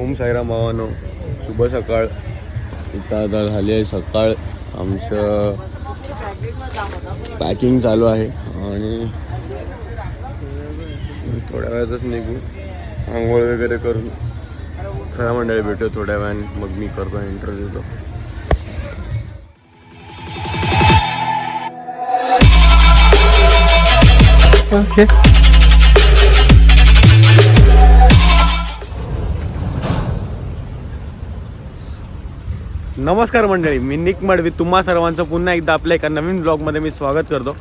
ओम साईराम भावानो शुभ सकाळ. इथं आता झाली आहे सकाळ. आमचं पॅकिंग चालू आहे आणि थोड्या वेळातच निघू. आंघोळ वगैरे करून. खरा मंडळी भेटू थोड्या वेळाने. मग मी करतो इंटरव्ह्यू देतो ओके नमस्कार मंडळी मी निक मडवी. तुम्हा सर्वांचं पुन्हा एकदा आपल्या एका नवीन ब्लॉगमध्ये मी स्वागत करतो.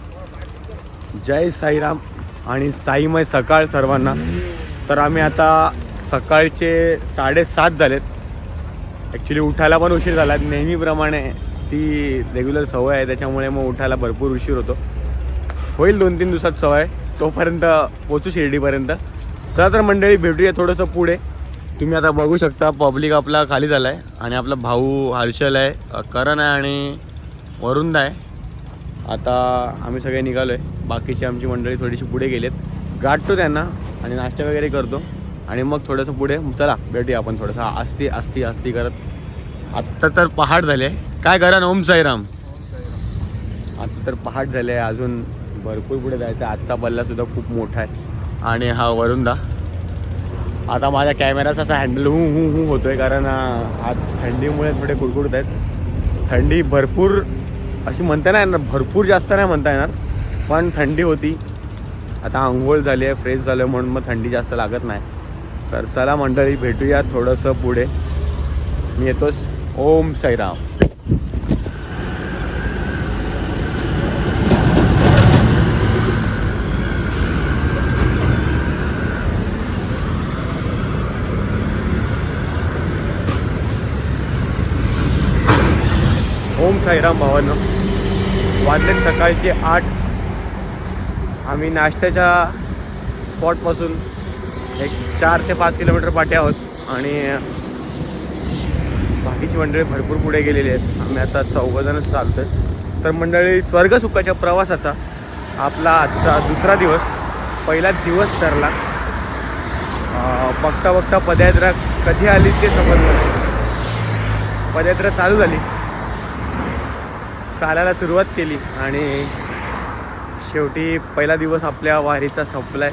जय साईराम आणि साईमय सकाळ सर्वांना. तर आम्ही आता सकाळचे साडेसात झालेत. ॲक्च्युली उठायला पण उशीर झाला. नेहमीप्रमाणे ती रेग्युलर सवय आहे त्याच्यामुळे मग उठायला भरपूर उशीर होतो. होईल दोन तीन दिवसात सवय तोपर्यंत पोचू शिर्डीपर्यंत. चला तर मंडळी भेटूया थोडंसं पुढे. तुम्ही आता बघू शकता पब्लिक आपला खाली झाला आहे आणि आपला भाऊ हर्षल आहे करण आहे आणि वरुंद आहे. आता आम्ही सगळे निघालो आहे बाकीची आमची मंडळी थोडीशी पुढे गेलेत. गाठतो त्यांना आणि नाश्ता वगैरे करतो. आणि मग थोडंसं पुढे चला भेटूया आपण थोडंसं. आस्ती आस्ती आस्ती करत. आत्ता तर पहाट झाले. काय करा ना ओम साईराम. आता तर पहाट झाले. आहे अजून भरपूर पुढे जायचं आहे. आजचा पल्ला सुद्धा खूप मोठा आहे. आणि हा वरुंदा. आता माझ्या कॅमेराचा असा हँडल हू हू हू होतोय कारण आज थंडीमुळे थोडे म्हणजे कुडकुडत आहेत. थंडी भरपूर अशी म्हणता नाही येणार भरपूर जास्त नाही म्हणता येणार पण थंडी होती. आता आंघोळ झाली आहे फ्रेश झालं म्हणून मग थंडी जास्त लागत नाही. तर चला मंडळी भेटूया थोडंसं पुढे. मी येतोच ओम साईराम. साईराम भावानं. वाजलेत सकाळचे आठ. आम्ही नाश्त्याच्या स्पॉटपासून एक चार ते पाच किलोमीटर पाठी आहोत आणि बाकीची मंडळी भरपूर पुढे गेलेली आहेत. आम्ही आता चौघजणच आहे तर मंडळी स्वर्गसुखाच्या प्रवासाचा आपला आजचा दुसरा दिवस पहिला दिवस ठरला. बघता बघता पदयात्रा कधी आली ते समजलं नाही. पदयात्रा चालू झाली. चालायला सुरुवात केली आणि शेवटी पहिला दिवस आपल्या वारीचा संपलाय.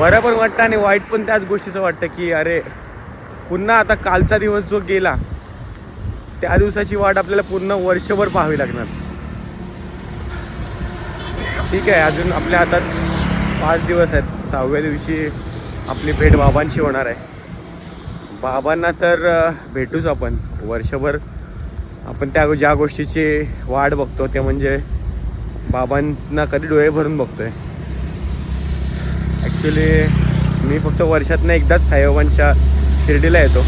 बरं पण वाटतं आणि वाईट पण त्याच गोष्टीचं वाटतं की अरे पुन्हा आता कालचा दिवस जो गेला त्या दिवसाची वाट आपल्याला पूर्ण वर्षभर पाहावी लागणार. ठीक आहे अजून आपल्या हातात पाच दिवस आहेत. सहाव्या दिवशी आपली भेट बाबांशी होणार आहे. बाबांना तर भेटूच आपण. वर्षभर आपण त्या ज्या गोष्टीची वाट बघतो ते म्हणजे बाबांना कधी डोळे भरून बघतोय. ॲक्च्युली मी फक्त वर्षातनं एकदाच साईबाबांच्या शिर्डीला येतो.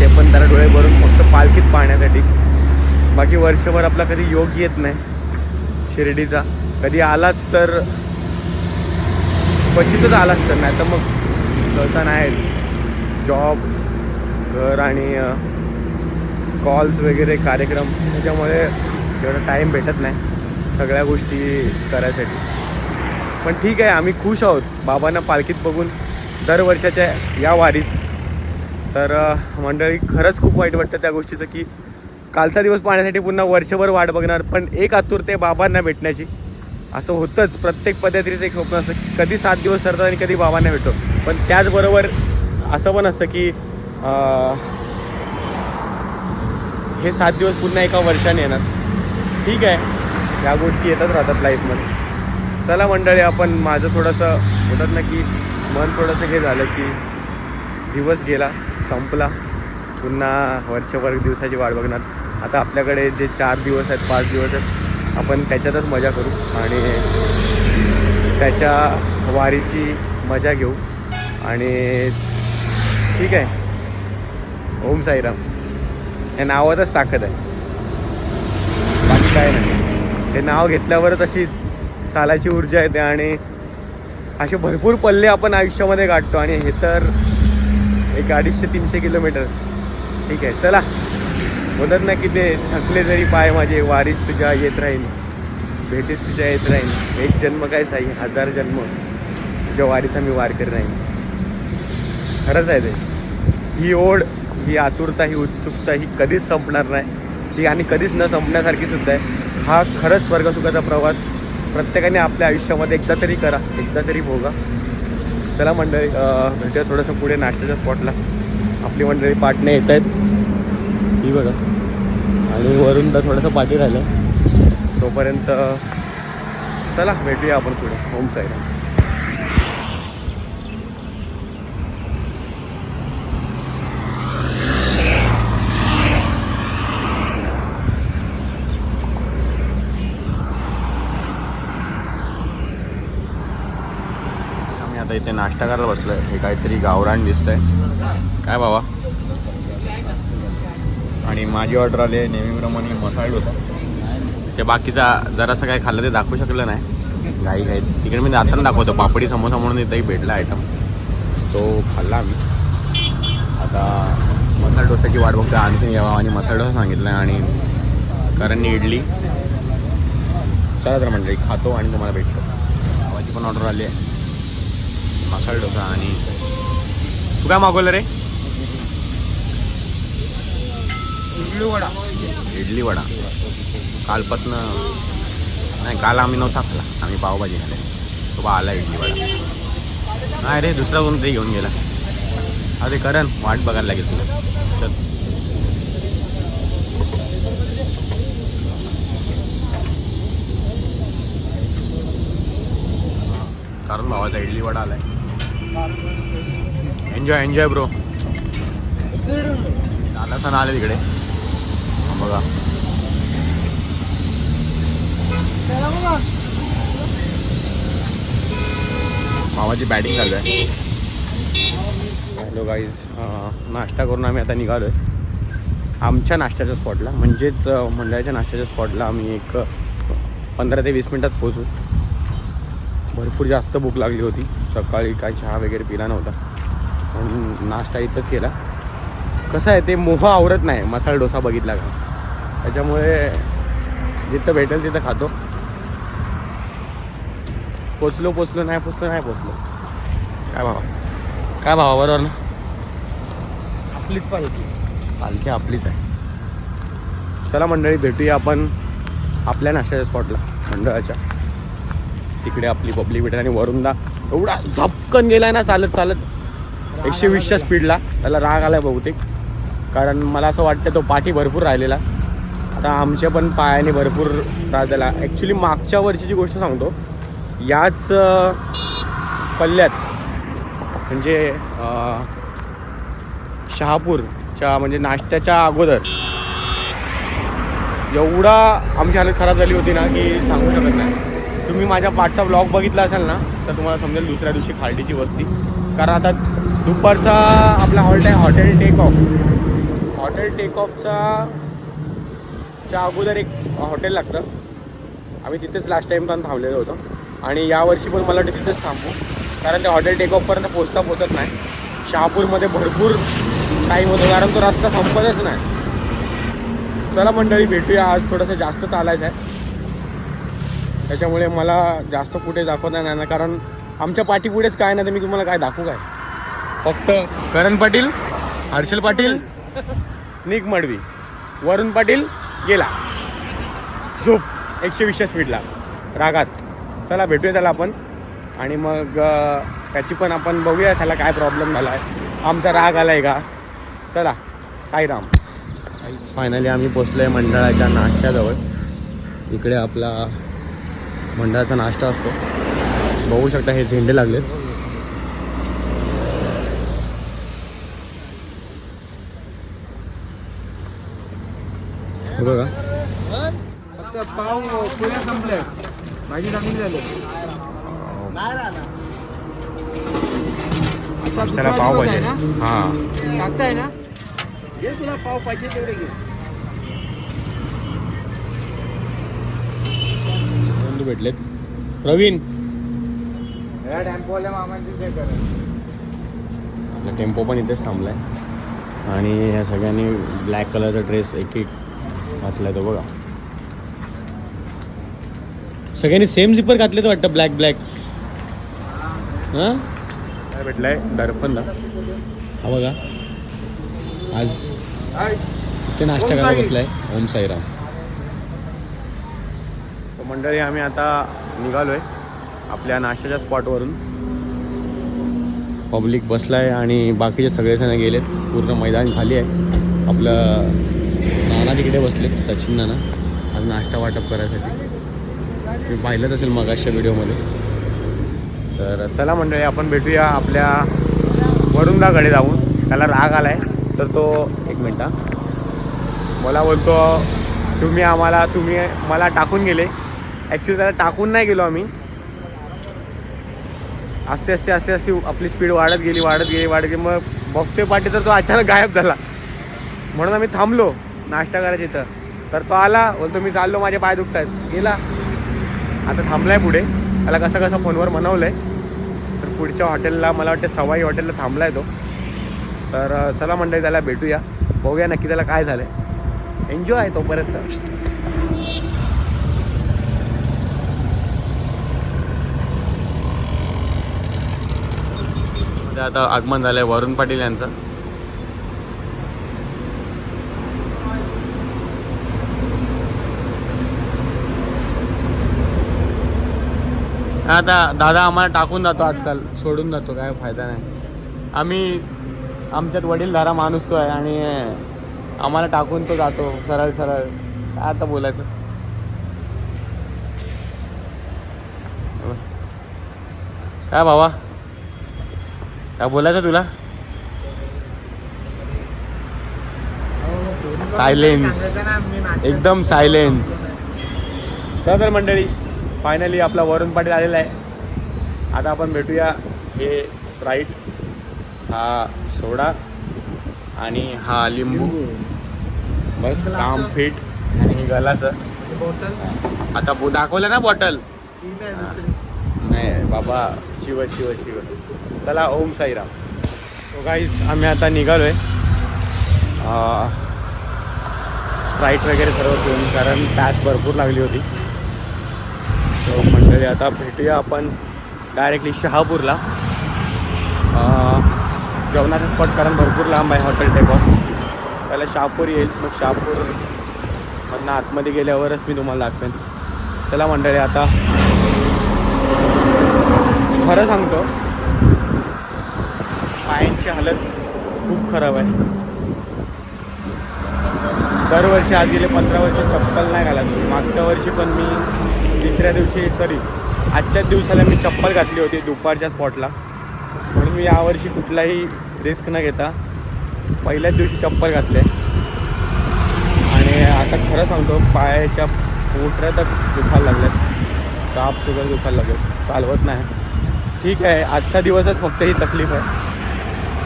ते पण त्याला डोळे भरून फक्त पालखीत पाहण्यासाठी. बाकी वर्षभर आपला कधी योग येत नाही शिर्डीचा. कधी आलाच तर क्वचितच आलाच तर नाही तर मग सहसा नाही. जॉब घर आणि कॉल्स वगैरे कार्यक्रम त्याच्यामुळे एवढा टाईम भेटत नाही सगळ्या गोष्टी करायसाठी. पण ठीक आहे आम्ही खुश आहोत. बाबांना पालखीत बघून दरवर्षाच्या या वारीत. तर मंडळी खरंच खूप वाईट वाटतं त्या गोष्टीचं की कालचा दिवस पाहण्यासाठी पुन्हा वर्षभर वाट बघणार पण एक आतुरते बाबांना भेटण्याची. असं होतंच. प्रत्येक पद्धतीचं एक स्वप्न असतं की कधी सात दिवस सरतात आणि कधी बाबांना भेटतो. पण त्याचबरोबर असं पण असतं की हे सात दिवस पुन्हा एका वर्षाने येणार. ठीक आहे. या गोष्टी येतच राहतात लाईफमध्ये चला मंडळी आपण माझं थोडंसं होतात ना की मन थोडंसं हे झालं की दिवस गेला संपला. पुन्हा वर्षभर दिवसाची वाट बघणार. आता आपल्याकडे जे चार दिवस आहेत पाच दिवस आहेत आपण त्याच्यातच मजा करू आणि त्याच्या वारीची मजा घेऊ. आणि ठीक आहे. ओम साईराम. या नावातच ताकद आहे. बाकी काय नाही. हे नाव घेतल्यावरच अशी चालायची ऊर्जा येते आणि असे भरपूर पल्ले आपण आयुष्यामध्ये गाठतो आणि हे तर एक अडीचशे तीनशे किलोमीटर. ठीक आहे चला. बोलत ना की ते थकले जरी पाय माझे वारीस तुझ्या येत राहील भेटीस तुझ्या येत राहील एक जन्म काय साई हजार जन्म. तुझ्या वारीचा मी वार करत राहील खरंच आहे ते. ही ओढ ही आतुरता ही उत्सुकता ही कधीच संपणार नाही. ही आणि कधीच न संपण्यासारखी सुद्धा आहे. हा खरंच स्वर्गसुखाचा प्रवास प्रत्येकाने आपल्या आयुष्यामध्ये एकदा तरी करा एकदा तरी भोगा. चला मंडळी भेटूया थोडंसं पुढे नाश्त्याच्या स्पॉटला आपली मंडळी पाटणे येत आहेत. ही बघा. आणि वरून तर थोडंसं पाठी राहिलं. तोपर्यंत चला भेटूया आपण पुढे. होम साईड आम्ही आता इथे नाश्ता करायला बसलोय. हे काहीतरी गावरान दिसतंय. काय बाबा? आणि माझी ऑर्डर आली आहे नेहमीप्रमाणे मसाला डोसा. ते बाकीचा जरासं काय खाल्लं ते दाखवू शकलं नाही. घाई घाई. तिकडे मी जाताना दाखवतो. पापडी समोसा म्हणून इथंही भेटला आयटम तो खाल्ला आम्ही. आता मसाला डोसाची वाट बघतो आणखीन यावा आणि मसाला डोसा सांगितला आणि कारण इडली. चला तर म्हणजे खातो आणि तुम्हाला भेटतो. गावाची पण ऑर्डर आली आहे. मसाला डोसा आणि तू काय मागवलं रे? इडली वडा. इडली वडा. कालपासनं नाही काल आम्ही नव्हता खाल्ला. आम्ही पावभाजी खाल्ली. तो बा आला इडली वडा. नाही रे दुसरा कोणतरी घेऊन गेला. अरे करण वाट बघायला लागेल तुला. चल. कारण भावाचा इडली वडा आलाय. एन्जॉय एन्जॉय ब्रो दादा सण आले तिकडे बघा. मामाची बॅटिंग चालू आहे. हॅलो गाईज नाश्ता करून आम्ही आता निघालो आहे आमच्या नाश्त्याच्या स्पॉटला म्हणजेच मंडळाच्या नाश्त्याच्या स्पॉटला आम्ही एक पंधरा ते वीस मिनटात पोहोचू. भरपूर जास्त भूक लागली होती. सकाळी काय चहा वगैरे पिला नव्हता. म्हणून नाश्ता इथंच केला. कसं आहे ते मोह आवरत नाही. मसाला डोसा बघितला का? त्याच्यामुळे जिथं भेटेल तिथं खातो. पोचलो पोचलो नाही पोचलो नाही पोचलो. काय भावा? काय भावा बरोबर ना? आपलीच पाहिजे पालखी आपलीच आहे. चला मंडळी भेटूया आपण आपल्या नाश्त्याच्या स्पॉटला मंडळाच्या. तिकडे आपली पब्लिक भेटेल आणि वरुणदा एवढा झपकन गेलाय ना चालत चालत. एकशे वीसच्या स्पीडला त्याला राग आलाय बहुतेक. कारण मला असं वाटतं तो पाठी भरपूर राहिलेला. आता आमच्या पण पायाने भरपूर त्रास झाला. ॲक्च्युली मागच्या वर्षीची गोष्ट सांगतो. याच पल्ल्यात म्हणजे शहापूरच्या म्हणजे नाश्त्याच्या अगोदर एवढा आमची हालत खराब झाली होती ना की सांगू शकत नाही. तुम्ही माझ्या पाठचा ब्लॉग बघितला असाल ना तर तुम्हाला समजेल दुसऱ्या दिवशी खालडीची वस्ती. कारण आता दुपारचा आपला हॉल्ट आहे hotel take off hotel take ऑफचा च्या अगोदर एक हॉटेल लागतं. आम्ही तिथेच लास्ट टाईम पण थांबलेलो होतो. आणि यावर्षी पण मला वाटतं तिथेच थांबू. कारण ते हॉटेल टेक ऑफपर्यंत पोचता पोचत नाही. शहापूरमध्ये भरपूर टाईम होतो. कारण तो रस्ता संपतच नाही. चला मंडळी भेटूया. आज थोडंसं जास्त चालायचं आहे त्याच्यामुळे मला जास्त कुठे दाखवता नाही ना कारण आमच्या पाठीपुढेच काय नाही तर मी तुम्हाला काय दाखवू काय? फक्त करण पाटील हर्षल पाटील निक मडवी वरुण पाटील गेला. झोप एकशे वीसच्या स्पीडला रागात. चला भेटूया त्याला आपण. आणि मग त्याची पण आपण बघूया त्याला काय प्रॉब्लेम झाला आहे आमचा राग आला आहे का? चला साईराम. फायनली आम्ही पोचलो आहे मंडळाच्या नाश्त्याजवळ इकडे आपला मंडळाचा नाश्ता असतो. बघू शकता हे झेंडे लागलेत. हे बघा. फक्त पाव पुऱ्या संपल्या. भाजी चांगली झाली पाव पाहिजे. हां. टाकताय ना? घे तुला पाव पाहिजे तेवढे घे. बंधू भेटलेत. प्रवीण. आपला टेम्पो पण इथेच थांबलाय. आणि या सगळ्यांनी ब्लॅक कलरचा ड्रेस एक एक घातलाय तो बघा. सगळ्यांनी सेम जिपर घातले तर वाटतं ब्लॅक ब्लॅक हां? काय भेटलाय? दर्पणला हा बघा. आज. ते नाश्ता करायला. बसलाय. ओम साईराम. मंडळी आम्ही आता निघालोय आपल्या नाश्त्याच्या स्पॉटवरून पब्लिक बसलाय आणि बाकीचे सगळेजण गेलेत. पूर्ण मैदान खाली आहे. आपलं नाना तिकडे बसले सचिन नाना. आज नाश्ता वाटप करायसाठी. मी पाहिलंच असेल मगाशच्या व्हिडिओमध्ये. तर चला मंडळी आपण भेटूया आपल्या वरुंदाकडे जाऊन. त्याला राग आलाय तर तो एक मिनटं मला बोलतो तुम्ही आम्हाला तुम्ही मला टाकून गेले. ॲक्च्युली त्याला टाकून नाही गेलो आम्ही. आस्ते आस्ते आस्ते आस्ते आपली स्पीड वाढत गेली वाढत गेली वाढत गेली. मग बघते पाठी तर तो अचानक गायब झाला. म्हणून आम्ही थांबलो नाश्ता करायची तर तर तो आला बोलतो मी चाललो माझे पाय दुखत आहेत गेला. आता थांबलाय पुढे. त्याला कसं कसं फोनवर मनवलं आहे तर पुढच्या हॉटेलला मला वाटतं सवाई हॉटेलला थांबलाय तो. तर चला मंडळी त्याला भेटूया. बघूया नक्की त्याला काय झालं आहे एन्जॉय आहे तोपर्यंत. मध्ये आता आगमन झालंय वरुण पाटील यांचं. आता दादा आम्हाला टाकून जातो आजकाल सोडून जातो काय फायदा नाही. आम्ही आमच्यात वडीलधारा माणूस तो आहे आणि आम्हाला टाकून तो जातो सरळ सरळ. काय आता बोलायचं? काय भावा काय बोलायचं तुला सायलेन्स एकदम सायलेन्स चला तर मंडळी फायनली आपला वरुण पाटील आलेला आहे. आता आपण भेटूया हे स्प्राईट हा सोडा आणि हा लिंबू. बस काम फिट आणि हे गलास आता बो- दाखवलं ना बॉटल नाही बाबा शिव शिव शिव. चला ओम साईराम. तो गाईज आम्ही आता निघालोय. स्प्राईट वगैरे सर्व घेऊन कारण पॅच भरपूर लागली होती. तो मंडळी आता भेटूया आपण डायरेक्टली शहापूरला. जेवणाचा स्पॉट कारण भरपूर लांब आहे हॉटेल टेकऑफ पहिला शहापूर येईल मग शहापूर मधनं आतमध्ये गेल्यावरच मी तुम्हाला दाखवेन. चला मंडळी आता खरं सांगतो पायांची हालत खूप खराब आहे. दरवर्षी आज गेले पंधरा वर्ष चप्पल नाही घालत. मागच्या वर्षी पण मी तिसऱ्या दिवशी सॉरी आजच्याच दिवसाला मी चप्पल घातली होती दुपारच्या स्पॉटला. म्हणून मी यावर्षी कुठलाही रिस्क न घेता पहिल्याच दिवशी चप्पल घातले. आणि आता खरं सांगतो पायाच्या पोटऱ्या तर दुखायला लागल्यात. ताप सुद्धा दुखायला लागेल चालवत नाही. ठीक आहे आजचा दिवसच फक्त ही तकलीफ आहे.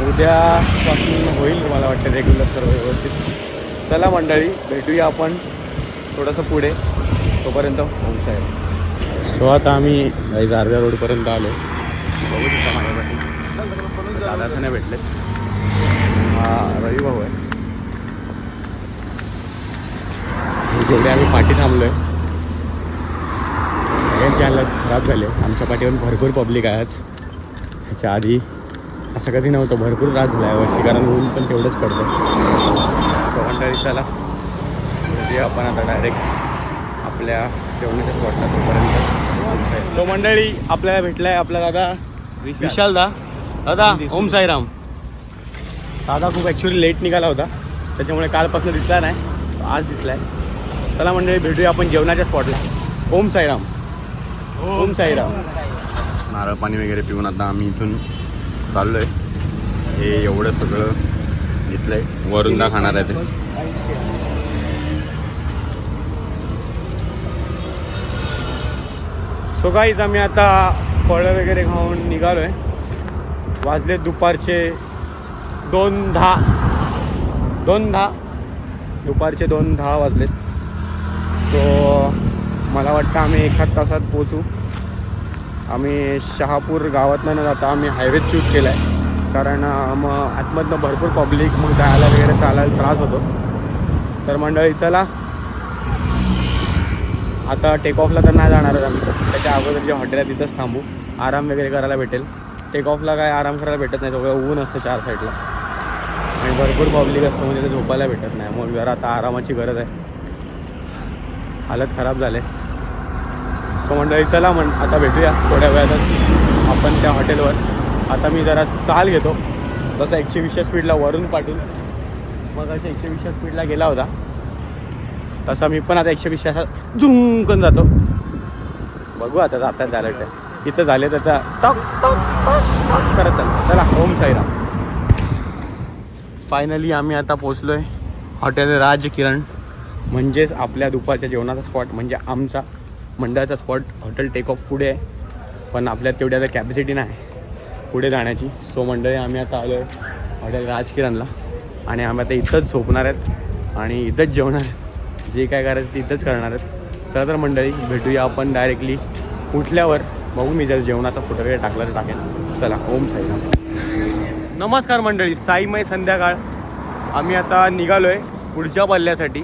उद्यापासून होईल मला वाटतं रेग्युलर सर्व व्यवस्थित. चला मंडळी भेटूया आपण थोडंसं पुढे. तोपर्यंत पोहोचाय सो आता आम्ही गाईज अर्ध्या रोडपर्यंत आलो. बघू शकता माझ्यासाठी. दादाचं नाही भेटले. हा रवी भाऊ आहे. जेवढे आम्ही पाठी थांबलो आहे सगळ्यांची हालत खराब झाले. आमच्या पाठीवर भरपूर पब्लिक आहे आज. ह्याच्या आधी असं कधी नव्हतं. भरपूर त्रास झाला यावर्षी कारण ऊन पण तेवढंच पडतं. सो मंडळी चला आपण आता डायरेक्ट आपल्या जेवणाच्या स्पॉटला तोपर्यंत सो मंडळी आपल्याला भेटलाय आपला दादा विशाल. दा. दादा ओम साईराम. दादा खूप ॲक्च्युली लेट निघाला होता. त्याच्यामुळे कालपासून दिसला नाही आज दिसलाय. चला मंडळी भेटूया आपण जेवणाच्या स्पॉटला ओम साईराम. ओम साईराम. नारळ पाणी वगैरे पिऊन आता आम्ही इथून चाललो आहे हे एवढं सगळं घेतलं आहे ना खाणार आहे ते. सो आम्ही आता फळं वगैरे खाऊन निघालो आहे वाजले दुपारचे दोन दहा. दोन दहा. दुपारचे दोन दहा वाजलेत. सो मला वाटतं आम्ही एखाद तासात पोचू आम्ही शहापूर गावातनं न जाता आम्ही हायवेच चूज केला आहे कारण मग आतमधनं भरपूर पब्लिक मग जायला वगैरे चालायला त्रास होतो. तर मंडळी चला. आता टेक ऑफला तर नाही जाणारच आम्ही. त्याच्या अगोदर जे हॉटेल आहे तिथंच थांबू. आराम वगैरे करायला भेटेल. टेक ऑफला काय आराम करायला भेटत नाही. सगळं ऊन असतं चार साईडला आणि भरपूर पब्लिक असतं म्हणजे ते झोपायला भेटत नाही. मग जरा आता आरामाची गरज आहे. हालत खराब झाले. सो मंडळी चला म्हण आता भेटूया थोड्या वेळातच आपण त्या हॉटेलवर. आता मी जरा चाल घेतो. तसं एकशे वीसच्या स्पीडला वरून पाटील मग असं एकशे वीसच्या स्पीडला गेला होता. तसा मी पण आता एकशे वीसच्या असा झुंकून जातो. बघू आता आता झालं ते. इथं झाले तर टॉक टॉक टॉक करत चालतं चला होम साईराम. फायनली आम्ही आता पोचलो आहे हॉटेल राज किरण म्हणजेच आपल्या दुपारच्या जेवणाचा स्पॉट म्हणजे आमचा. मंडळाचा स्पॉट हॉटेल टेक ऑफ पुढे आहे. पण आपल्यात तेवढी आता कॅपॅसिटी नाही पुढे जाण्याची. सो मंडळी आम्ही आता आलो आहे हॉटेल राजकिरणला. आणि आम्ही आता इथंच झोपणार आहेत आणि इथंच जेवणार आहेत. जे काय करायचं ते इथंच करणार आहेत. चला तर मंडळी भेटूया आपण डायरेक्टली उठल्यावर. बघू मी जर जेवणाचा फोटो वगैरे टाकला तर टाकेन. चला ओम साईराम. नमस्कार मंडळी साईमय संध्याकाळ. आम्ही आता निघालो आहे पुढच्या पल्ल्यासाठी.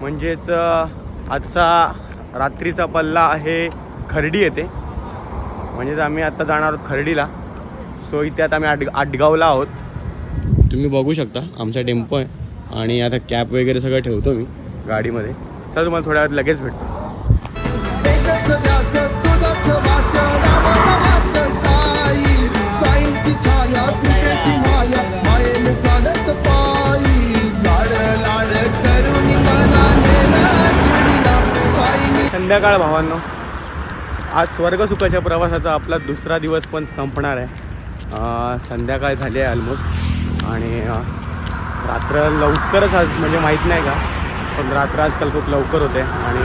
म्हणजेच आजचा रात्रीचा पल्ला आहे खर्डी येते म्हणजेच आम्ही आत्ता जाणार आहोत खर्डीला. सो इथे आता आम्ही आड आडगावला आहोत. तुम्ही बघू शकता आमचा टेम्पो आहे. आणि आता कॅप वगैरे सगळं ठेवतो मी गाडीमध्ये. चला तुम्हाला थोड्या वेळात लगेच भेटतो. संध्याकाळ भावांनो. आज स्वर्गसुखाच्या प्रवासाचा आपला दुसरा दिवस पण संपणार आहे. संध्याकाळ झाली आहे ऑलमोस्ट आणि रात्र लवकरच आज म्हणजे माहीत नाही का पण रात्र आजकाल खूप लवकर होते. आणि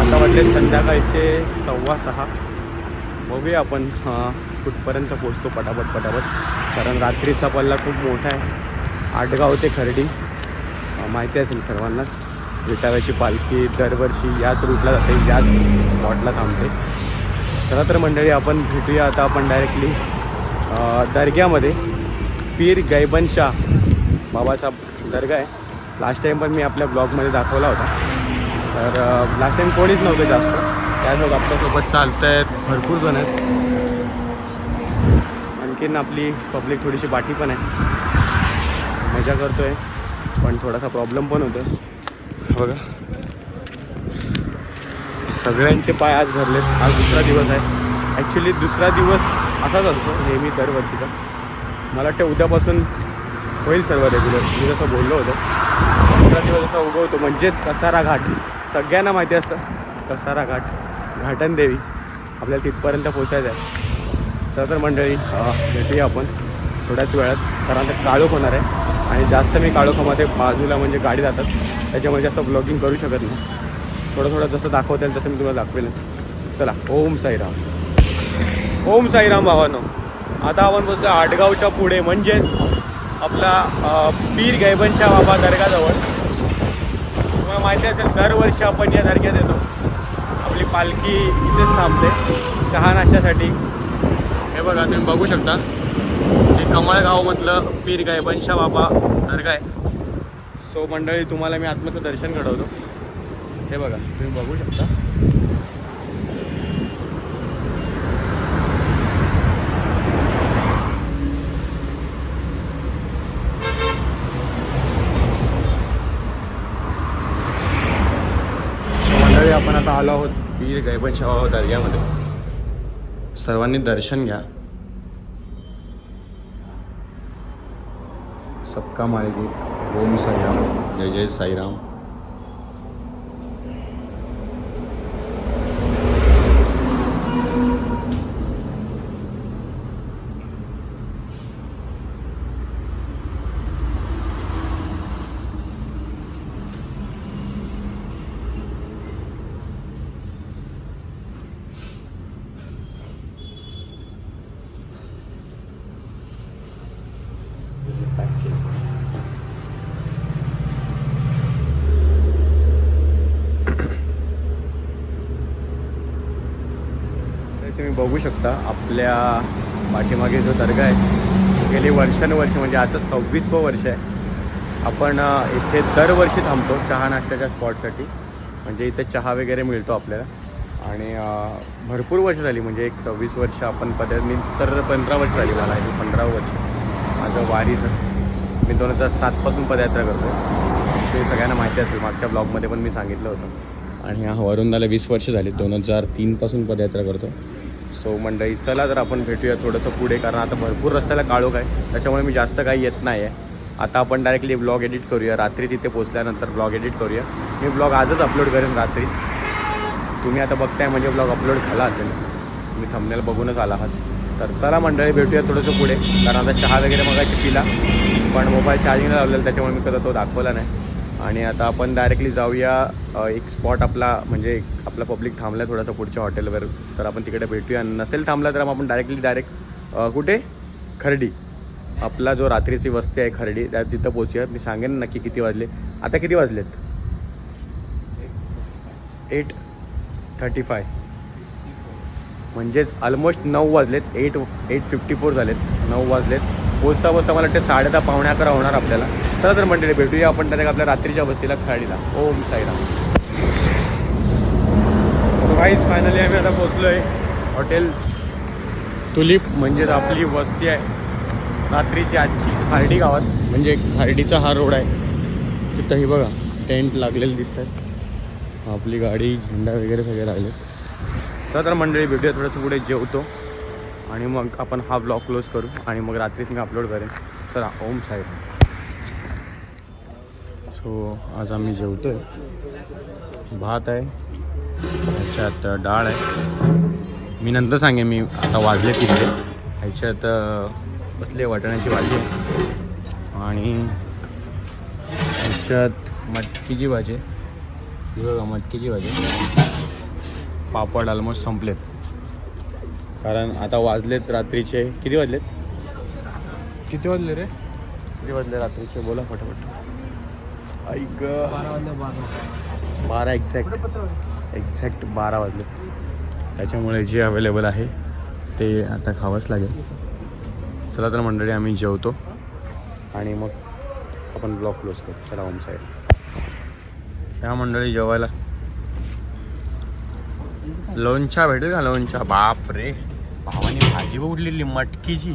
आता वाटले संध्याकाळचे सव्वा सहा. बघूया आपण कुठपर्यंत पोचतो पटापट पटापट. कारण रात्रीचा पल्ला खूप मोठा आहे. आटगाव ते खर्डी. माहिती असेल सर्वांनाच. विटाव्याची पालखी दरवर्षी याच रूटला जाते याच स्पॉटला थांबते. चला तर मंडळी आपण भेटूया आता आपण डायरेक्टली दर्ग्यामध्ये. पीर गैबन बाबासाहेब दर्गा आहे. लास्ट टाईम पण मी आपल्या ब्लॉगमध्ये दाखवला होता. तर लास्ट टाईम कोणीच नव्हतं जास्त. त्यासोबत आपल्यासोबत चालत आहेत भरपूर जण आहेत. आणखीन आपली पब्लिक थोडीशी बाटी पण आहे. मजा करतोय पण थोडासा प्रॉब्लेम पण होतो बघा. सगळ्यांचे पाय आज भरलेत. आज दुसरा दिवस आहे. ॲक्च्युली दुसरा दिवस असाच असतो नेहमी दरवर्षीचा. मला वाटतं उद्यापासून होईल सर्व रेग्युलर मी जसं बोललो होतो दुसरा दिवस असा उगवतो म्हणजेच कसारा घाट. सगळ्यांना माहिती असतं कसारा घाट. घाटन देवी आपल्याला तिथपर्यंत पोचायचं आहे. चला तर मंडळी भेटूया आपण थोड्याच वेळात. कारण आता काळोख होणार आहे. आणि जास्त मी काळोखामध्ये बाजूला म्हणजे गाडी जातात. त्याच्यामुळे जास्त ब्लॉगिंग करू शकत नाही. थोडं थोडं जसं दाखवता येईल तसं मी तुम्हाला दाखवेलच. चला ओम साईराम. ओम साईराम भावानो. आता आपण बोलतो आडगावच्या पुढे म्हणजेच आपला पीर गैबनच्या बाबा दर्गाजवळ. तुम्हाला माहिती असेल दरवर्षी आपण या दर्ग्यात येतो. आपली पालखी इथेच थांबते. चहा नाश्त्यासाठी हे बघा तुम्ही बघू शकता. कमळगावमधलं पीर गैबनशा बाबा दर्गा आहे सो मंडळी तुम्हाला मी आत्म्याचं दर्शन घडवतो. हे बघा तुम्ही बघू शकता. मंडळी आपण आता आलो आहोत पीर गैबन शाह दर्ग्यामध्ये. सर्वांनी दर्शन घ्या. सबका मालिक ओम साईराम। जय जय साईराम तर तुम्ही बघू शकता आपल्या पाठीमागे जो दर्गा आहे गेली वर्षानुवर्ष म्हणजे आजचं सव्वीसवं वर्ष आहे. आपण इथे दरवर्षी थांबतो चहा नाश्त्याच्या स्पॉटसाठी. म्हणजे इथे चहा वगैरे मिळतो आपल्याला. आणि भरपूर वर्ष झाली म्हणजे एक सव्वीस वर्ष आपण पद मी तर पंधरा वर्ष झाली मला हे पंधरा वर्ष. माझं वारीचं मी दोन हजार सातपासून पदयात्रा करतो. ते सगळ्यांना माहिती असेल मागच्या ब्लॉगमध्ये पण मी सांगितलं होतं. आणि हा वरुंदाला वीस वर्ष झाली दोन हजार तीनपासून पदयात्रा करतो. सो मंडळी चला तर आपण भेटूया थोडंसं पुढे कारण आता भरपूर रस्त्याला काळोख आहे त्याच्यामुळे मी जास्त काही येत नाही आहे आता आपण डायरेक्टली ब्लॉग एडिट करूया रात्री तिथे पोचल्यानंतर ब्लॉग एडिट करूया. मी ब्लॉग आजच अपलोड करेन रात्रीच. तुम्ही आता बघताय म्हणजे ब्लॉग अपलोड झाला असेल. तुम्ही थंबनेल बघूनच आला आहात तर चला मंडळी भेटूया थोडंसं पुढे कारण आता चहा वगैरे मगाशी पिला पण मोबाईल चार्जिंगला लावलेला त्याच्यामुळे मी कदा तो दाखवला नाही. आणि आता आपण डायरेक्टली जाऊया एक स्पॉट आपला म्हणजे एक आपला पब्लिक थांबला आहे थोडासा पुढच्या हॉटेलवर तर आपण तिकडे भेटूया. नसेल थांबला तर आपण डायरेक्टली डायरेक्ट कुठे? खर्डी. आपला जो रात्रीची वस्ती आहे खर्डी त्या तिथं पोचूया मी सांगेन नक्की किती वाजले. आता किती वाजलेत? एट थर्टी फाय म्हणजेच ऑलमोस्ट नऊ वाजलेत. एट एट फिफ्टी फोर झालेत. नऊ वाजलेत. पोचता पोचता मला वाटते साडे दहा पावणे अकरा होणार आपल्याला. चला तर मंडळी भेटूया आपण त्याने आपल्या रात्रीच्या वस्तीला खाडीला. Om Sairam. So guys finally आम्ही आता पोचलो आहे हॉटेल तुलिप म्हणजेच आपली वस्ती आहे रात्रीची आजची खार्डी गावात. म्हणजे खार्डीचा हा रोड आहे. तिथंही बघा टेंट लागलेले दिसत आहेत आपली गाडी झेंडा वगैरे सगळे लागले चला तर मंडळी भेटूया थोडंसं पुढे जेवतो. आणि मग आपण हा ब्लॉग क्लोज करू आणि मग रात्रीच मी अपलोड करेन. चला ओम साहेब सो आज आम्ही जेवतो आहे भात आहे. ह्याच्यात डाळ आहे. मी नंतर सांगेन मी आता वाजले तिकडे ह्याच्यात बसले वाटाण्याची भाजी आणि ह्याच्यात मटकीची भाजी बघा मटकीची भाजी. पापड ऑलमोस्ट संपलेत. कारण आता वाजलेत रात्रीचे. किती वाजलेत? किती वाजले रे? किती वाजले रात्रीचे? बोला फटाफट. ऐक बारा एक्झॅक्ट एक्झॅक्ट बारा वाजले. त्याच्यामुळे जे अवेलेबल आहे ते आता खावंच लागेल. चला तर मंडळी आम्ही जेवतो. आणि मग आपण ब्लॉग क्लोज करू. चला ओम साहेब ह्या मंडळी जेवायला. लोणच्या भेटेल का? लोणच्या बाप रे भावाने भाजी उडलेली मटकीची.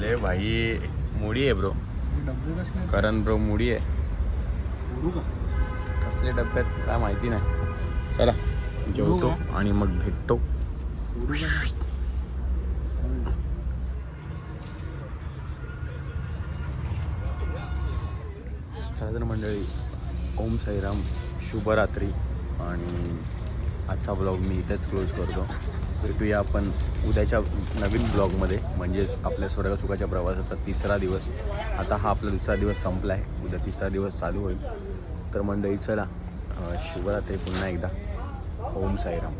ले भाई मुडी आहे ब्रो करण ब्रो मुडी आहे. कसले डब्यात काय माहिती नाही. चला जेवतो आणि मग भेटतो. साधन मंडळी ओम साईराम शुभरात्री. आणि आजचा ब्लॉग मी इथेच क्लोज करतो. भेटूया आपण उद्याच्या नवीन ब्लॉगमध्ये. म्हणजेच आपल्या स्वर्गसुखाच्या प्रवासाचा तिसरा दिवस. आता हा आपला दुसरा दिवस संपला आहे उद्या तिसरा दिवस चालू होईल. तर मंडळी चला शिवरात्री पुन्हा एकदा. ओम साईराम.